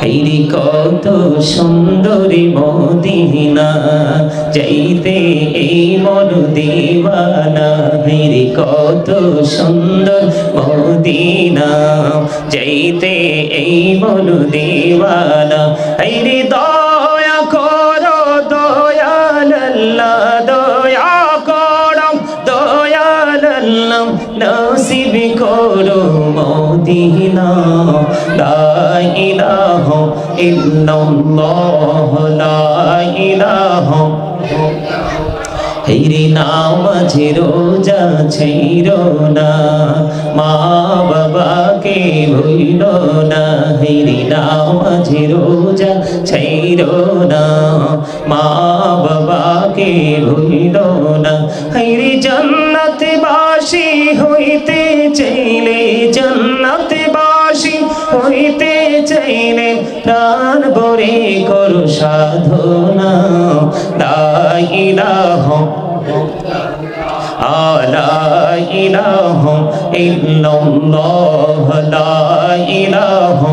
হেরি কত সুন্দরী মদিনা, যাইতে এই মন দিবানা হেরি কত সুন্দর মদিনা, যাইতে এই মন দিবানা হেরি দয়া আল্লাহ নসিব করো মদিনা। লা ইলাহা ইল্লাল্লাহ, লা ইলাহা। হেরি নামাজ রোজা ছেইর না, মা বাবাকে ভুইল না। হেরি নামাজ রোজা ছেইর না, মা বাবাকে ভুইল না। হেরি বাসি হইতে চাইলে জন্নতে বাসি, হইতে চাইলে প্রাণ বরে করু সাধনা। লাইলাহ লা ইলাহা ইল্লাল্লাহ, লা ইলাহা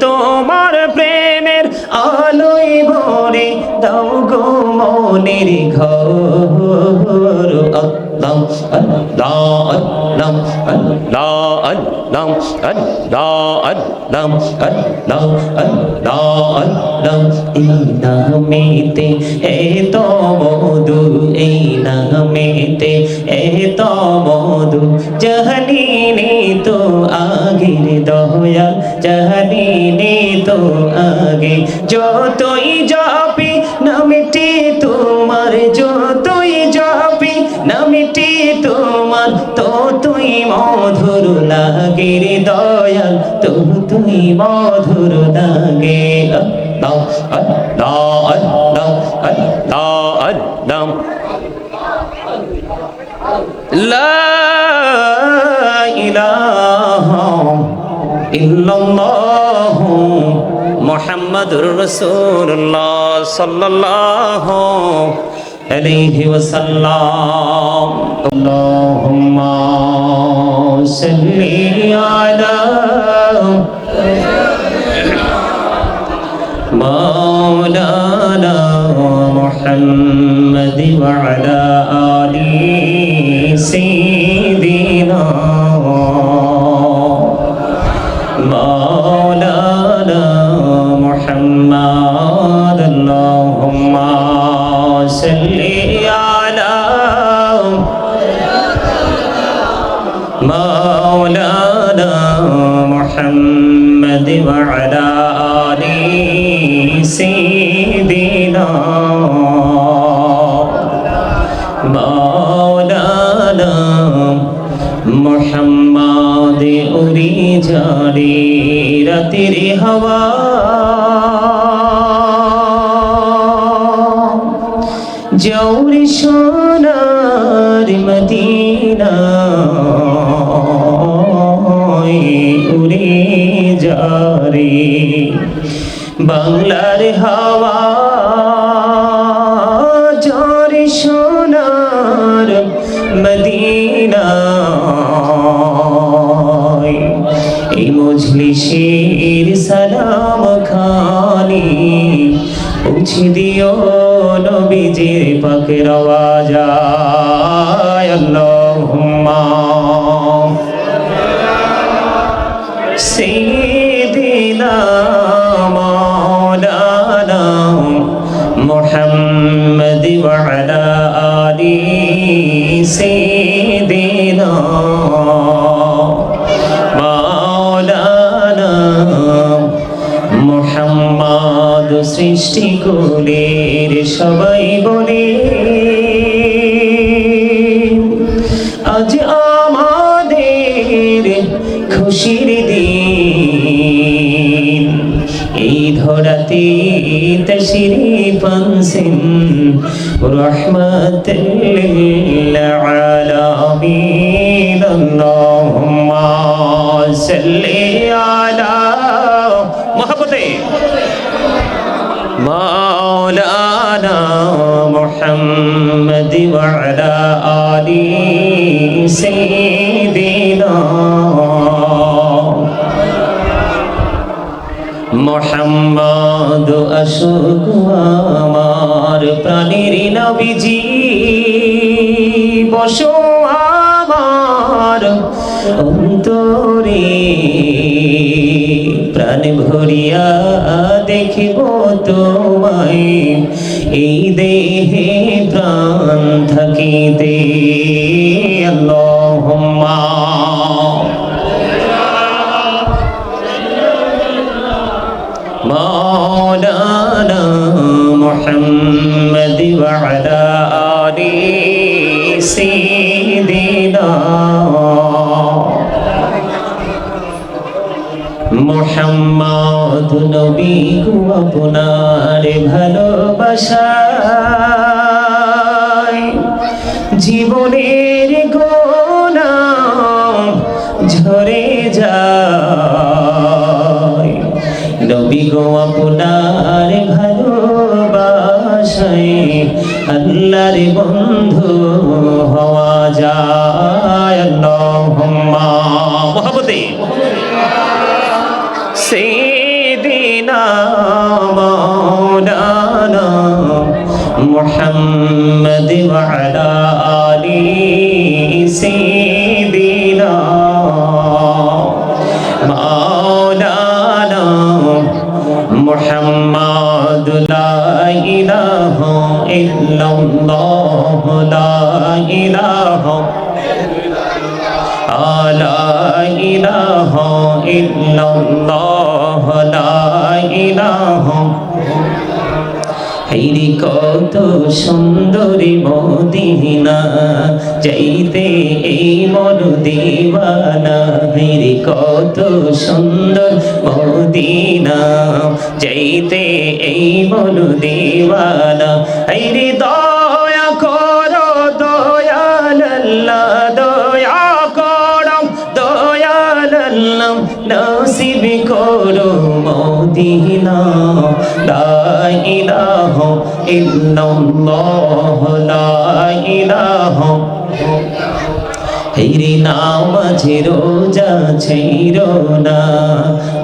তোমার প্রেমের আলোই ভরে দাও গো মনের ঘর। নামেতে এ তো মধু এই নামেতে এ তো মধু। জহনি নে তো আগে দয়া জহনি নে তো আগে। যতই যা মিষ্টি তোমার, তো তুই মধুর লাগে রে দয়াল, তো তুই মধুর লাগে দাও রসুল্লাহ দাও সাল্লাল্লাহু عليه وسلم. اللهم صل على مولانا محمد وعلى মোহাম্মদ উড়ি ঝরে রাতের হওয়া। জৌরি সোনার মর পৌঁছে দিও নবীজির পাকের আওয়াজায় আল্লাহুম্মা। সিদিনা মাওলানা মুহাম্মদ ওয়া আলা আলি সিদিনা মাওলানা মুহাম্মদ সৃষ্টি الغرة تشريفا سن رحمة للعالمين. اللهم صل على محبتي مولانا محمد وعلى آل سيدنا محمد মোহাম্মদ অশোক আমার প্রাণীর নবীজি। বসো আমার অন্তরে। প্রাণ ভরিয়া দেখিব তোমায়। এই দেহে প্রাণ থাকিতে। মোহাম্মদ নবী গো আপনার ভালোবাসায়। জীবনের গোনা ঝরে যায়। নবী গো আপনার ভালোবাসায় আল্লাহর বন্ধু محمد কত সুন্দর মদিনা চাইতে এই মন দিবানা হেরি দয়া করো দয়াল আল্লাহ দয়া করো দয়াল আল্লাহ নসিব করো মদিনা। লা ইলাহা ইল্লাল্লাহ, লা ইলাহা নামাজে রোজা ছেইর না।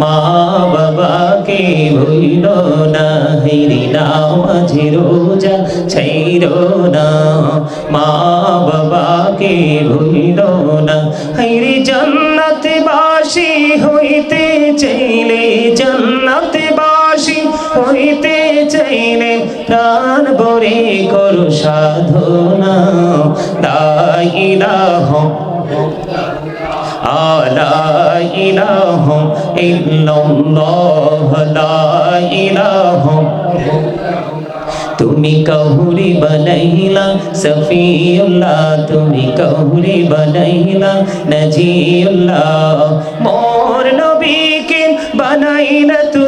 মা বাবাকে ভুইল না, হেরি নামাজে রোজা ছেইর না। মা বাবাকে ভুইল না, হেরি জান্নাত বাসি হইতে চাইলে জান্নাত বাসি হইতে চাইলে প্রাণ ভরে করো সাধনা। লা ইলাহা লা ইলাহা ইল্লাল্লাহ লা ইলাহা তুমি কহুরি বনাইলা, সফিউল্লাহ। তুমি কহুরি বনাইলা, নজিউল্লাহ। মোর নবীকে বানাইলা তুমি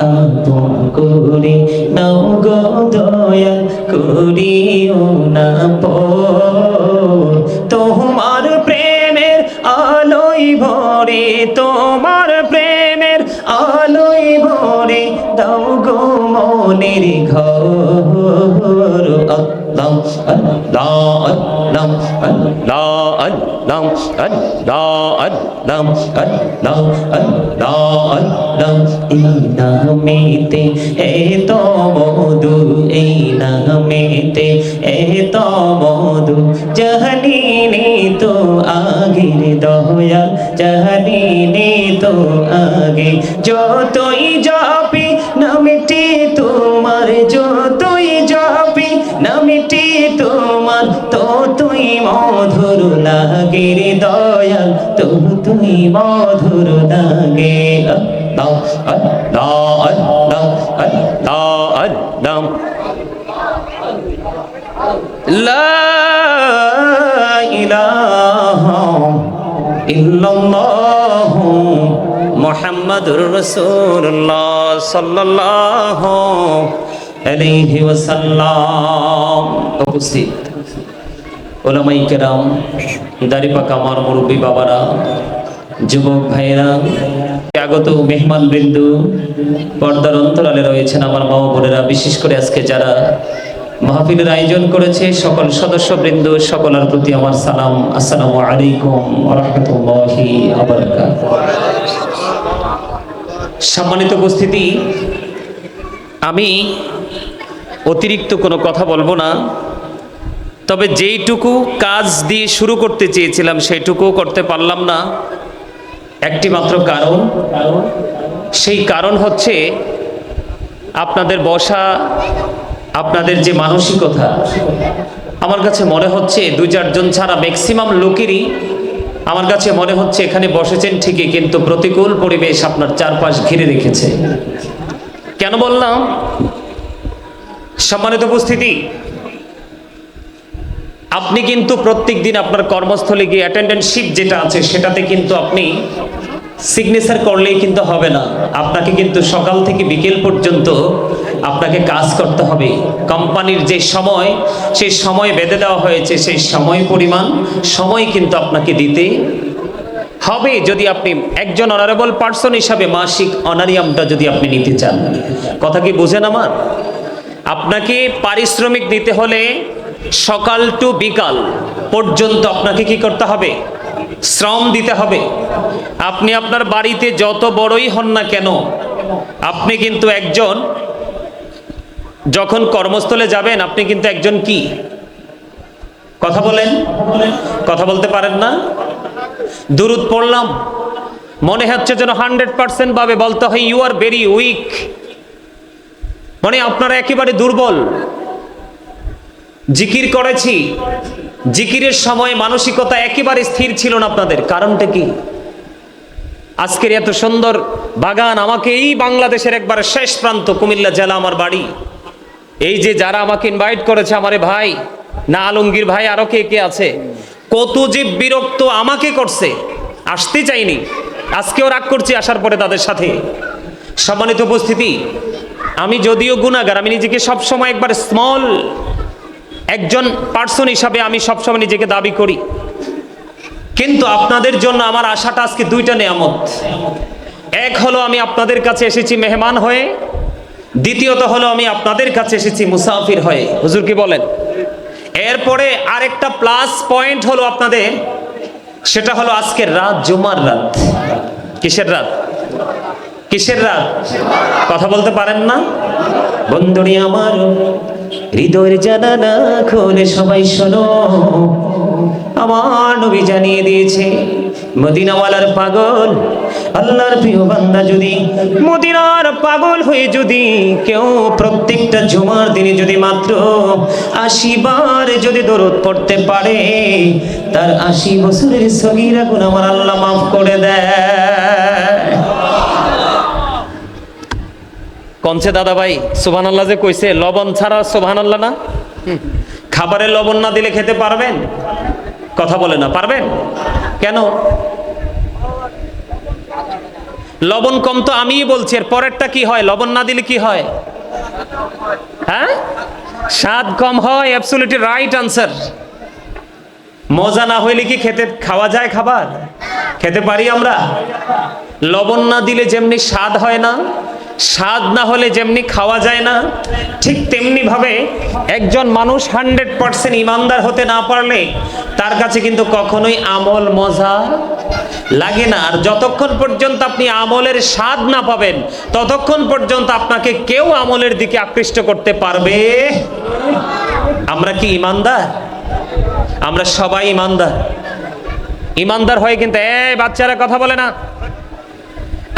আপন করে নাও গো দয়াল করিও না পর তোমার প্রেমের আলোই ভরে, তোমার প্রেমের আলোই ভরে, দাও গো মনের ঘর। নামেতে এ তো মধু এই নামেতে এ তো মধু জাহালিনি তো আগের দয়া জাহালিনি তো আগে যতই যাবি নামটি তোমার যতই লাগে রে দয়াল, তবু তুমি মধুর লাগে দাও দাও দাও দাও দাও লা ইলাহা ইল্লাল্লাহ মুহাম্মাদুর সাল্লাল্লাহু আলাইহি ওয়াসাল্লাম। উপস্থিত। ওলামাই কেরাম দাড়িপাকা আমার মুরব্বী বাবারা, যুবক ভাইয়েরা, আগত মেহমান বৃন্দু, পর্দার অন্তরালে রয়েছেন আমার মা বোনেরা, বিশেষ করে আজকে যারা মাহফিলের আয়োজন করেছে, সকল সদস্য বৃন্দ, সকলের প্রতি আমার সালাম। আসসালামু আলাইকুম রহমতুল্লাহি সম্মানিত উপস্থিতি, আমি অতিরিক্ত কোনো কথা বলব না। তবে যেইটুকু কাজ দিয়ে শুরু করতে চেয়েছিলাম সেইটুকুও করতে পারলাম না। একটি মাত্র কারণ, সেই কারণ হচ্ছে আপনাদের বসা, আপনাদের যে মানসিকতা, আমার কাছে মনে হচ্ছে দু চারজন ছাড়া ম্যাক্সিমাম লোকেরই আমার কাছে মনে হচ্ছে এখানে বসেছেন ঠিকই, কিন্তু প্রতিকূল পরিবেশ আপনার চারপাশ ঘিরে রেখেছে। কেন বললাম? সম্মানিত উপস্থিতি আপনি কিন্তু প্রত্যেক দিন আপনার কর্মস্থলে গিয়ে অ্যাটেন্ডেন্সশিপ যেটা আছে, সেটাতে কিন্তু আপনি সিগনেচার করলেই কিন্তু হবে না। আপনাকে কিন্তু সকাল থেকে বিকেল পর্যন্ত আপনাকে কাজ করতে হবে। কোম্পানির যে সময় সেই সময় বেঁধে দেওয়া হয়েছে, সেই সময় পরিমাণ সময় কিন্তু আপনাকে দিতে হবে। যদি আপনি একজন অনারেবল পার্সন হিসাবে মাসিক অনারিয়ামটা যদি আপনি নিতে চান। কথা কি বুঝেন আমার? আপনাকে পারিশ্রমিক দিতে হলে সকাল টু বিকাল পর্যন্ত আপনাকে কি করতে হবে? শ্রম দিতে হবে। আপনি আপনার বাড়িতে যত বড়ই হন না কেন, আপনি কিন্তু একজন, যখন কর্মস্থলে যাবেন, আপনি কিন্তু একজন কি? কথা বলেন। কথা বলতে পারেন না। দুরুদ পড়লাম। মনে হচ্ছে যেন হান্ড্রেড পার্সেন্ট ভাবে বলতে হয় ইউ আর ভেরি উইক মানে আপনারা একেবারে দুর্বল। জিকির করেছি। জিকিরের সময় মানসিকতা একেবারে স্থির ছিল না আপনাদের। কারণটা কি? আজকের এত সুন্দর বাগান আমাকে এই বাংলাদেশের একবারে শেষ প্রান্ত, কুমিল্লা জেলা আমার বাড়ি। এই যে যারা আমাকে ইনভাইট করেছে আমারে ভাই, না আলমগীর ভাই, আরও কে কে আছে? কত যে বিরক্ত আমাকে করছে, আসতে চাইনি। আজকেও রাগ করছি আসার পরে তাদের সাথে। সম্মানিত উপস্থিতি, আমি যদিও গুণাগার আমি নিজেকে সবসময় একবার স্মল একজন পার্সন হিসাবে আমি সবসময় নিজেকে দাবি করি। কিন্তু আপনাদের জন্য আমার আশাটা আজকে দুইটা নেয়ামত। এক হলো আমি আপনাদের কাছে এসেছি মেহমান হয়ে। দ্বিতীয়ত হলো আমি আপনাদের কাছে এসেছি মুসাফির হয়ে। হুজুর কি বলেন? এরপরে আরেকটা প্লাস পয়েন্ট হলো আপনাদের, সেটা হলো আজকের রাত, জুমার রাত। কিসের রাত? কিসের রাত? কথা বলতে পারেন না? বন্ধুরি আমার হৃদয়ের জানানা খোলে সবাই শোনো। আমার নবী জানিয়ে দিয়েছে, মদিনাওয়ালার পাগল, আল্লাহর প্রিয় বান্দা যদি মদিনার পাগল হয়ে যদি কেউ প্রত্যেকটা জুমার দিনে যদি মাত্র আশি বার যদি দরদ পড়তে পারে, তার আশি বছরের সগিরা গুণ আমার আল্লাহ মাফ করে দেয়। কনছে দাদা ভাই সুবহান আল্লাহ যে কইছে, লবণ ছাড়া সুবহান আল্লাহ না? খাবারে লবণ না দিলে খেতে পারবেন? কথা বলে না, পারবেন? কেন? লবণ কম তো আমিই বলছি, এর পরেরটা কি হয়? লবণ না দিলে কি হয়? হ্যাঁ? স্বাদ কম হয় অ্যাবসলিউটলি রাইট আনসার মজা না হইলে কি খেতে খাওয়া যায় খাবার? খেতে পারি আমরা? লবণ না দিলে যেমনি স্বাদ হয় না স্বাদ না হলে যেমনি খাওয়া যায় না, ঠিক তেমনি ভাবে একজন মানুষ হান্ড্রেড পার্সেন্ট ইমানদার হতে না পারলে তার কাছে কিন্তু কখনোই আমল মজা লাগে না। আর যতক্ষণ পর্যন্ত আপনি আমলের স্বাদ না পাবেন, ততক্ষণ পর্যন্ত আপনাকে কেউ আমলের দিকে আকৃষ্ট করতে পারবে। আমরা কি ইমানদার? আমরা সবাই ইমানদার। ইমানদার হয়ে কিন্তু, এই বাচ্চারা কথা বলে না।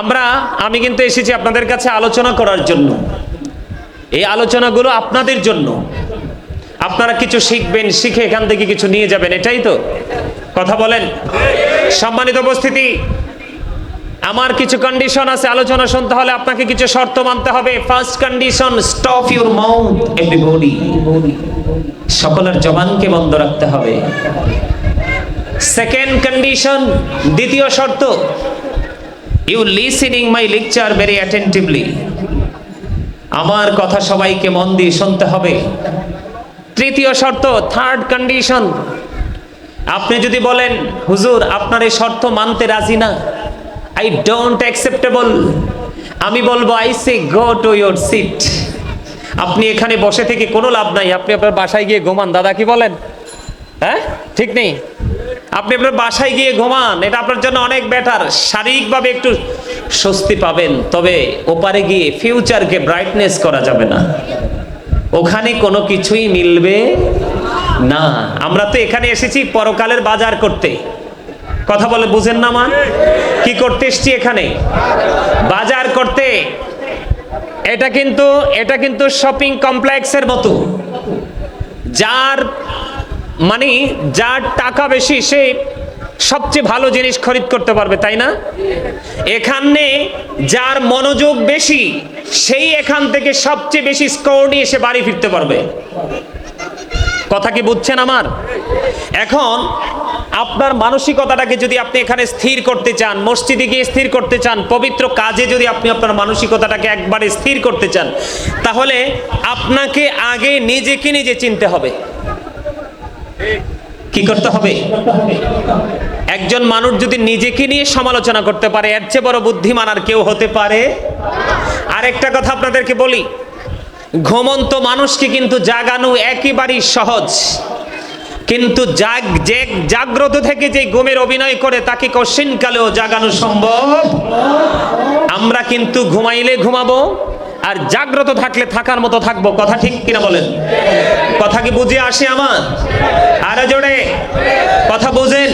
আমরা, আমি কিন্তু এসেছি আপনাদের কাছে আলোচনা করার জন্য। এই আলোচনাগুলো আপনাদের জন্য। আপনারা কিছু শিখবেন, শিখে এখান থেকে কিছু নিয়ে যাবেন, এটাই তো। কথা বলেন। সম্মানিত উপস্থিতি, আমার কিছু কন্ডিশন আছে, আলোচনা শুনতে হলে আপনাকে কিছু শর্ত মানতে হবে। First condition stop your mouth everybody সকলের জবানকে বন্ধ রাখতে হবে। সেকেন্ড কন্ডিশন দ্বিতীয় শর্ত you listening my lecture very attentively আমার কথা সবাইকে মন দিয়ে শুনতে হবে। তৃতীয় শর্ত থার্ড কন্ডিশন আপনি যদি বলেন, হুজুর, আপনার এই শর্ত মানতে রাজি না। আই ডোন্ট অ্যাকসেপ্টেবল আমি বলব I say go to your seat আপনি এখানে বসে থেকে কোনো লাভ নাই। আপনি আপনার বাসায় গিয়ে ঘুমান। দাদা কি বলেন? হ্যাঁ? ঠিক নেই? আপনি আপনার বাসায় গিয়ে ঘুমান, এটা আপনার জন্য অনেক বেটার শারীরিকভাবে একটু স্বস্তি পাবেন, তবে ওপারে গিয়ে ফিউচারকে ব্রাইটনেস করা যাবে না। ওখানে কোনো কিছুই মিলবে না। আমরা তো এখানে এসেছি পরকালের বাজার করতে। কথা বলে বুঝেন না মান কি করতে এসছি এখানে? বাজার করতে। এটা কিন্তু এটা কিন্তু শপিং কমপ্লেক্সের মতো। যার মানে যার টাকা বেশি, সে সবচেয়ে ভালো জিনিস খরিদ করতে পারবে, তাই না? এখানে যার মনোযোগ বেশি, সেই এখান থেকে সবচেয়ে বেশি স্কোর নিয়ে সে বাড়ি ফিরতে পারবে। কথা কি বুঝছেন আমার? এখন আপনার মানসিকতাটাকে যদি আপনি এখানে স্থির করতে চান, মসজিদে গিয়ে স্থির করতে চান, পবিত্র কাজে যদি আপনি আপনার মানসিকতাটাকে একবারে স্থির করতে চান, তাহলে আপনাকে আগে নিজেকে নিজে চিনতে হবে। কি করতে হবে? একজন মানুষ যদি নিজেকে নিয়ে সমালোচনা করতে পারে, এর চেয়ে বড় বুদ্ধিমান আর কেউ হতে পারে? আর একটা কথা আপনাদেরকে বলি, ঘুমন্ত মানুষকে কিন্তু জাগানো একেবারেই সহজ। কিন্তু জাগ, যে জাগ্রত থেকে যে ঘুমের অভিনয় করে, তাকে কশিন কালেও জাগানো সম্ভব। আমরা কিন্তু ঘুমাইলে ঘুমাবো আর জাগ্রত থাকলে থাকার মতো থাকব। কথা ঠিক কিনা বলেন? কথা কি বুঝে আসে আমার? আরও জোরে। কথা বুঝেন?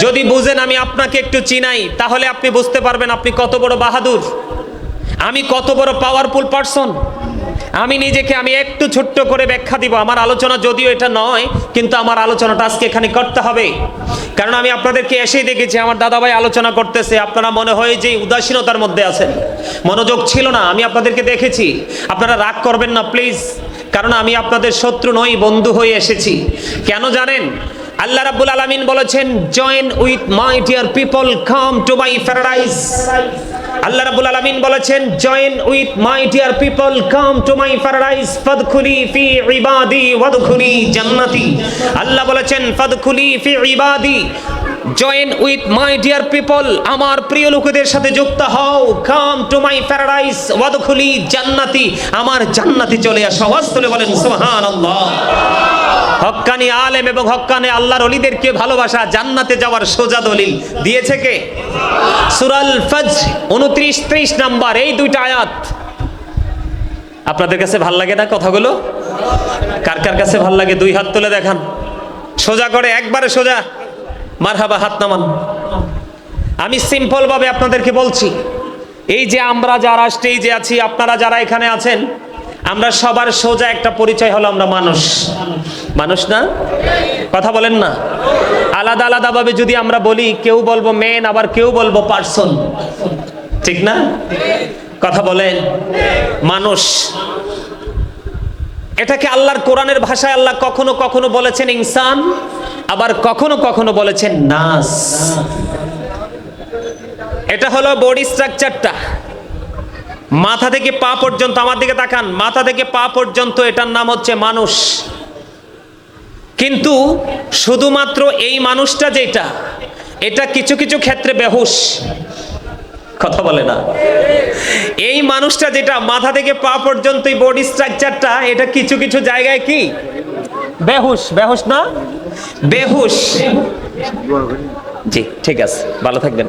যদি বুঝেন, আমি আপনাকে একটু চিনাই, তাহলে আপনি বুঝতে পারবেন আপনি কত বড় বাহাদুর। আমি কত বড় পাওয়ারফুল পারসন আমি নিজেকে আমি একটু ছোট্ট করে ব্যাখ্যা দিব। আমার আলোচনা যদিও এটা নয়, কিন্তু আমার আলোচনাটা আজকে এখানে করতে হবে। কারণ আমি আপনাদেরকে এসেই দেখেছি, আমার দাদাভাই আলোচনা করতেছে, আপনারা মনে হয় যে উদাসীনতার মধ্যে আছেন। মনোযোগ ছিল না, আমি আপনাদেরকে দেখেছি। আপনারা রাগ করবেন না, প্লিজ। কারণ আমি আপনাদের শত্রু নই, বন্ধু হয়ে এসেছি। কেন জানেন? আল্লাহ রাব্বুল আলামিন বলেছেন join with my dear people come to my paradise Allah রাব্বুল আলামিন বলেছেন join with my dear people come to my paradise ফাদখুলি ফি ইবাদি ওয়াদখুলি জান্নাতি আল্লাহ বলেছেন ফাদখুলি ফি ইবাদি join with my dear people আমার প্রিয় লোকেদের সাথে যুক্ত হও। কাম টু মাই প্যারাডাইস ওয়াদখুলি জান্নাতি। আমার জান্নাতে চলে আসো। আওয়াজ তুলে বলেন, সুবহানাল্লাহ। হক্কানি আলেম এবং হক্কানি আল্লাহর অলিদেরকে ভালোবাসা, জান্নাতে যাওয়ার সোজা দলিল। দিয়েছে কে? সুরাল ফজ উনত্রিশ, ত্রিশ নাম্বার, এই দুইটা আয়াত। আপনাদের কাছে ভালো লাগে না কথাগুলো? কার কার কাছে ভালো লাগে? দুই হাত তুলে দেখান। সোজা করে, একবারে সোজা। মারহাবা হাত নামান আমি সিম্পল ভাবে আপনাদেরকে বলছি, এই যে আমরা যারা স্টেজে আছি, আপনারা যারা এখানে আছেন, আমরা সবার সোজা একটা পরিচয় হলো আমরা মানুষ। মানুষ না? কথা বলেন না। আলাদা আলাদা ভাবে যদি আমরা বলি, কেউ বলব মেন আবার কেউ বলব পার্সন ঠিক না? কথা বলেন। মানুষ। এটাকে আল্লাহর কোরআনের ভাষায় আল্লাহ কখনো কখনো বলেছেন ইনসান, আবার কখনো কখনো বলেছেন নাস। এটা হলো বডি স্ট্রাকচারটা। মাথা থেকে পা পর্যন্ত, আমার দিকে তাকান, মাথা থেকে পা পর্যন্ত এটার নাম হচ্ছে মানুষ। কিন্তু শুধুমাত্র এই মানুষটা যেটা, এটা কিছু কিছু ক্ষেত্রে বেহুশ। কথা বলে না। এই মানুষটা যেটা মাথা থেকে পা পর্যন্ত বডি স্ট্রাকচারটা এটা কিছু কিছু জায়গায় কি? বেহুশ বেহুশ না? বেহুশ। জি, ঠিক আছে, ভালো থাকবেন।